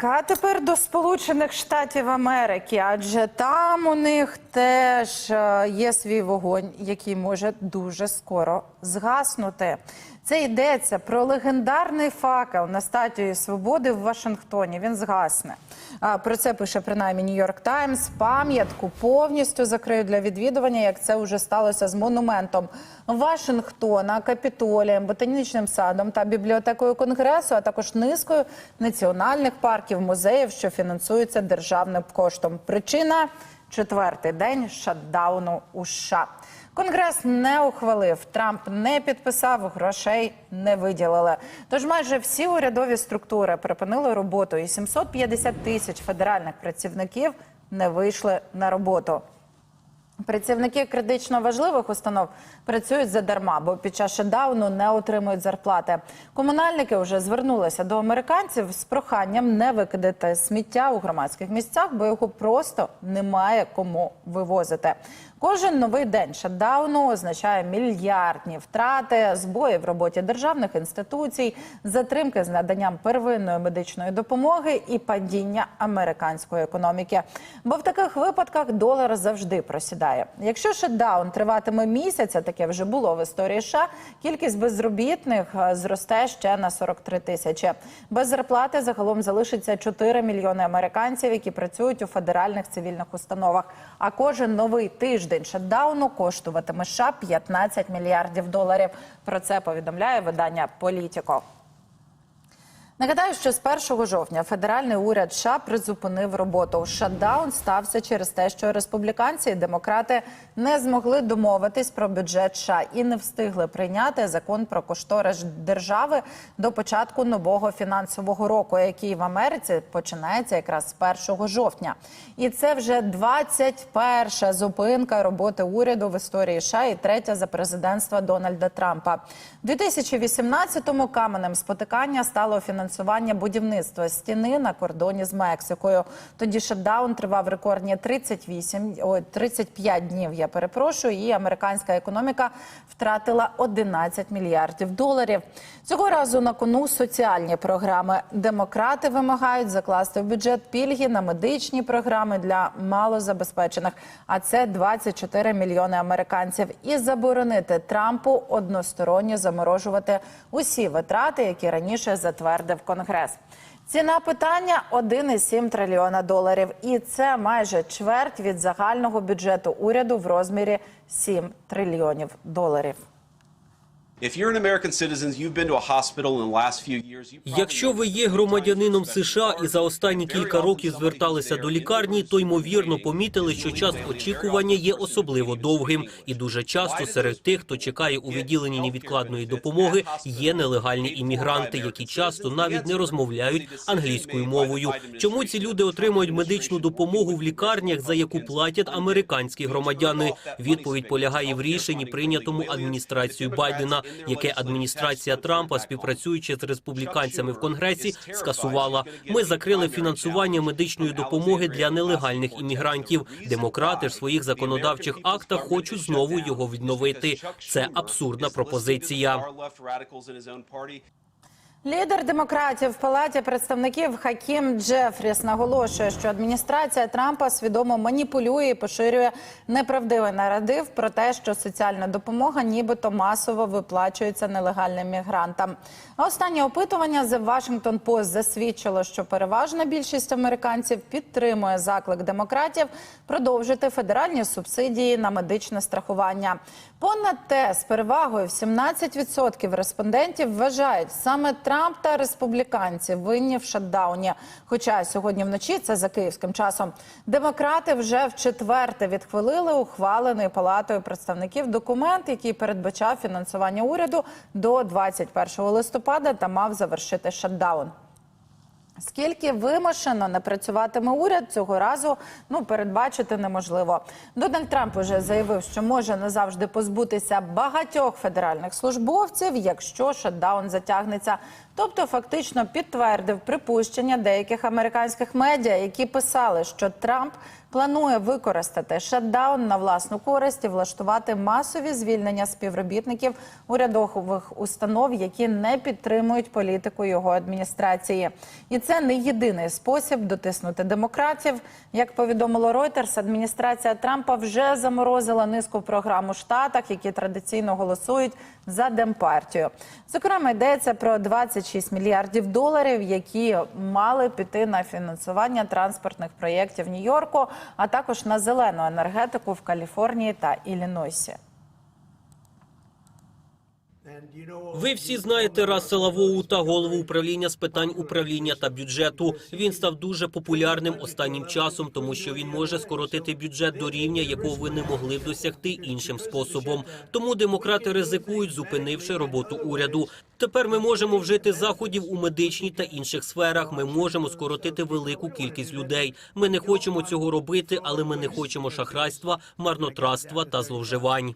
Так, а тепер до Сполучених Штатів Америки, адже там у них теж е, є свій вогонь, який може дуже скоро згаснути. Це йдеться про легендарний факел на статуї свободи в Вашингтоні. Він згасне. Про це пише принаймні Нью-Йорк Таймс. Пам'ятку повністю закриють для відвідування, як це вже сталося з монументом Вашингтона, Капітолієм, ботанічним садом та бібліотекою конгресу, а також низкою національних парків, музеїв, що фінансуються державним коштом. Причина четвертий день шатдауну у США. Конгрес не ухвалив, Трамп не підписав, грошей не виділили. Тож майже всі урядові структури припинили роботу, і 750 тисяч федеральних працівників не вийшли на роботу. Працівники критично важливих установ працюють задарма, бо під час шедауну не отримують зарплати. Комунальники вже звернулися до американців з проханням не викидати сміття у громадських місцях, бо його просто немає кому вивозити. Кожен новий день шатдауну означає мільярдні втрати, збої в роботі державних інституцій, затримки з наданням первинної медичної допомоги і падіння американської економіки. Бо в таких випадках долар завжди просідає. Якщо шатдаун триватиме місяць, а таке вже було в історії США, кількість безробітних е, зросте ще на 43 тисячі. Без зарплати загалом залишиться 4 мільйони американців, які працюють у федеральних цивільних установах. А кожен новий тиждень шатдауну коштуватиме США 15 мільярдів доларів. Про це повідомляє видання Політіко. Нагадаю, що з 1 жовтня федеральний уряд США призупинив роботу. Шатдаун стався через те, що республіканці і демократи не змогли домовитись про бюджет США і не встигли прийняти закон про кошторис держави до початку нового фінансового року, який в Америці починається якраз з 1 жовтня. І це вже 21-ша зупинка роботи уряду в історії США і третя за президентства Дональда Трампа. У 2018-му каменем спотикання стало фінансування будівництва стіни на кордоні з Мексикою. Тоді шатдаун тривав рекордні 38, ой, 35 днів. Я перепрошую, і американська економіка втратила 11 мільярдів доларів. Цього разу на кону соціальні програми. Демократи вимагають закласти в бюджет пільги на медичні програми для малозабезпечених, а це 24 мільйони американців, і заборонити Трампу односторонньо заморожувати усі витрати, які раніше затвердив Конгрес. Ціна питання 1,7 трильйона доларів, і це майже чверть від загального бюджету уряду в розмірі 7 трильйонів доларів. Якщо ви є громадянином США і за останні кілька років зверталися до лікарні, то ймовірно помітили, що час очікування є особливо довгим, і дуже часто серед тих, хто чекає у відділенні невідкладної допомоги, є нелегальні іммігранти, які часто навіть не розмовляють англійською мовою. Чому ці люди отримують медичну допомогу в лікарнях, за яку платять американські громадяни? Відповідь полягає в рішенні, прийнятому адміністрацією Байдена, яке адміністрація Трампа, співпрацюючи з республіканцями в конгресі, скасувала. Ми закрили фінансування медичної допомоги для нелегальних іммігрантів. Демократи ж в своїх законодавчих актах хочуть знову його відновити. Це абсурдна пропозиція. Лідер демократів в палаті представників Хакім Джефріс наголошує, що адміністрація Трампа свідомо маніпулює і поширює неправдивий наратив про те, що соціальна допомога нібито масово виплачується нелегальним мігрантам. А останнє опитування The Washington Post засвідчило, що переважна більшість американців підтримує заклик демократів продовжити федеральні субсидії на медичне страхування. Понад те, з перевагою в 17% респондентів вважають саме Трамп та республіканці винні в шатдауні. Хоча сьогодні вночі це за київським часом. Демократи вже в четверте відхвалили ухвалений палатою представників документ, який передбачав фінансування уряду до 21 листопада та мав завершити шатдаун. Скільки вимушено не працюватиме уряд цього разу, ну передбачити неможливо. Дональд Трамп уже заявив, що може назавжди позбутися багатьох федеральних службовців, якщо шатдаун затягнеться. Тобто, фактично підтвердив припущення деяких американських медіа, які писали, що Трамп планує використати шатдаун на власну користь і влаштувати масові звільнення співробітників урядових установ, які не підтримують політику його адміністрації. І це не єдиний спосіб дотиснути демократів. Як повідомило Reuters, адміністрація Трампа вже заморозила низку програм у штатах, які традиційно голосують за демпартію. Зокрема, йдеться про 26 мільярдів доларів, які мали піти на фінансування транспортних проєктів Нью-Йорку, а також на зелену енергетику в Каліфорнії та Іллінойсі. Ви всі знаєте Рассела Воута, голову управління з питань управління та бюджету. Він став дуже популярним останнім часом, тому що він може скоротити бюджет до рівня, якого ви не могли б досягти іншим способом. Тому демократи ризикують, зупинивши роботу уряду. Тепер ми можемо вжити заходів у медичній та інших сферах. Ми можемо скоротити велику кількість людей. Ми не хочемо цього робити, але ми не хочемо шахрайства, марнотратства та зловживань.